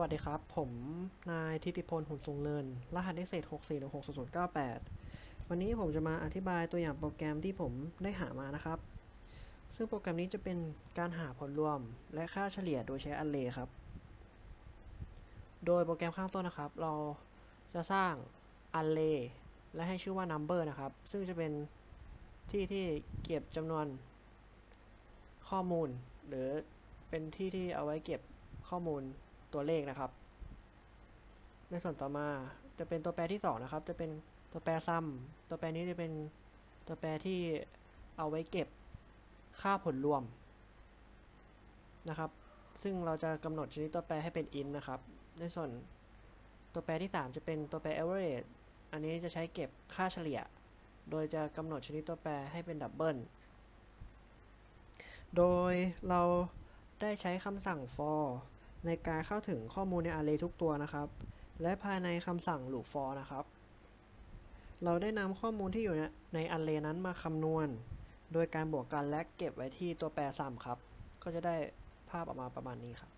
วัสดีครับ ผมนายทิติพลหุ่นทรงเลิน รหัสนิเศษ64160098 วันนี้ผมจะมาอธิบายตัวอย่างโปรแกรมที่ผมได้หามานะครับ ซึ่งโปรแกรมนี้จะเป็นการหาผลรวมและค่าเฉลี่ยโดยใช้ array ครับ โดยโปรแกรมข้างต้นนะครับ เราจะสร้าง array และให้ชื่อว่า number นะครับ ซึ่งจะเป็นที่ที่เก็บจำนวนข้อมูล หรือเป็นที่ที่เอาไว้เก็บข้อมูล ตัวเลขนะครับ ในส่วนต่อมาจะเป็นตัวแปรที่2นะครับ จะเป็นตัวแปรซัมตัวแปรนี้จะเป็นตัวแปรที่เอาไว้เก็บค่าผลรวมนะครับ ซึ่งเราจะกำหนดชนิดตัวแปรให้เป็น int นะครับ ในส่วนตัวแปรที่ 3 จะเป็นตัวแปร average อันนี้จะใช้เก็บค่าเฉลี่ย โดยจะกำหนดชนิดตัวแปรให้เป็นดับเบิลโดยเราได้ใช้คำสั่ง for ในการเข้าถึงข้อมูลใน array ทุกตัวนะครับ และภายในคำสั่ง loop for นะครับ เราได้นำข้อมูลที่อยู่ในใน array นั้นมาคำนวณ โดยการบวกกันและเก็บไว้ที่ตัวแปร sum ครับ ก็จะได้ภาพออกมาประมาณนี้ครับ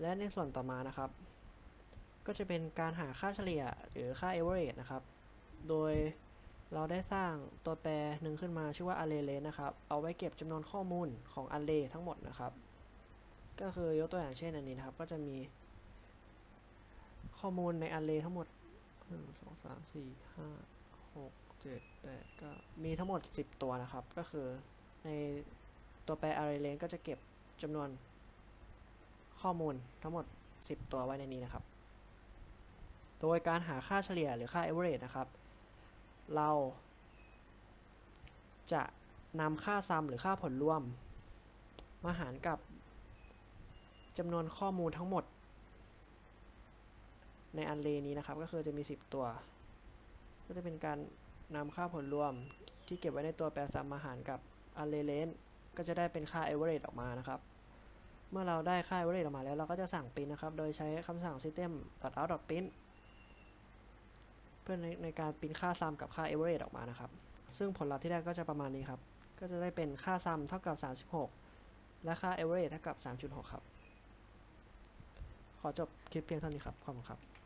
และในส่วนต่อมานะครับ ก็จะเป็นการหาค่าเฉลี่ยหรือค่า average นะครับ โดยเราได้สร้างตัวแปรหนึ่งขึ้นมาชื่อว่า array length นะครับ เอาไว้เก็บจำนวนข้อมูลของ array ทั้งหมดนะครับ ก็คือยกตัวอย่างเช่นอันนี้นะครับ ก็จะมีข้อมูลใน array ทั้งหมดหนึ่งสองสามสี่ห้าหกเจ็ดแปดก้ามีทั้งหมด 10 ตัวนะครับ ก็คือในตัวแปร array length ก็จะเก็บจำนวนข้อมูลทั้งหมด 10 ตัวไว้ในนี้นะครับ โดยการหาค่าเฉลี่ยหรือค่า average นะครับ เราจะนำค่าซัมหรือค่าผลรวม มาหารกับ จำนวนข้อมูลทั้งหมด ในอันเลนี้นะครับ ก็คือจะมี 10 ตัว ก็จะเป็นการนำค่าผลรวมที่เก็บไว้ในตัวแปรซัมมาหารกับอันเลเลนก็จะได้เป็นค่า average ออกมานะครับ เมื่อเราได้ค่า average ออกมาแล้วเราก็จะสั่ง print นะครับ โดยใช้คำสั่ง system out print เพื่อในในการปริ้นค่าซัมกับค่า average ออกมานะครับ ซึ่งผลลัพธ์ที่ได้ก็จะประมาณนี้ครับ ก็จะได้เป็นค่าซัมเท่ากับ 36 และค่า average เท่ากับ 3.6 ครับ ขอจบคลิปเพียงเท่านี้ครับ ขอบคุณครับ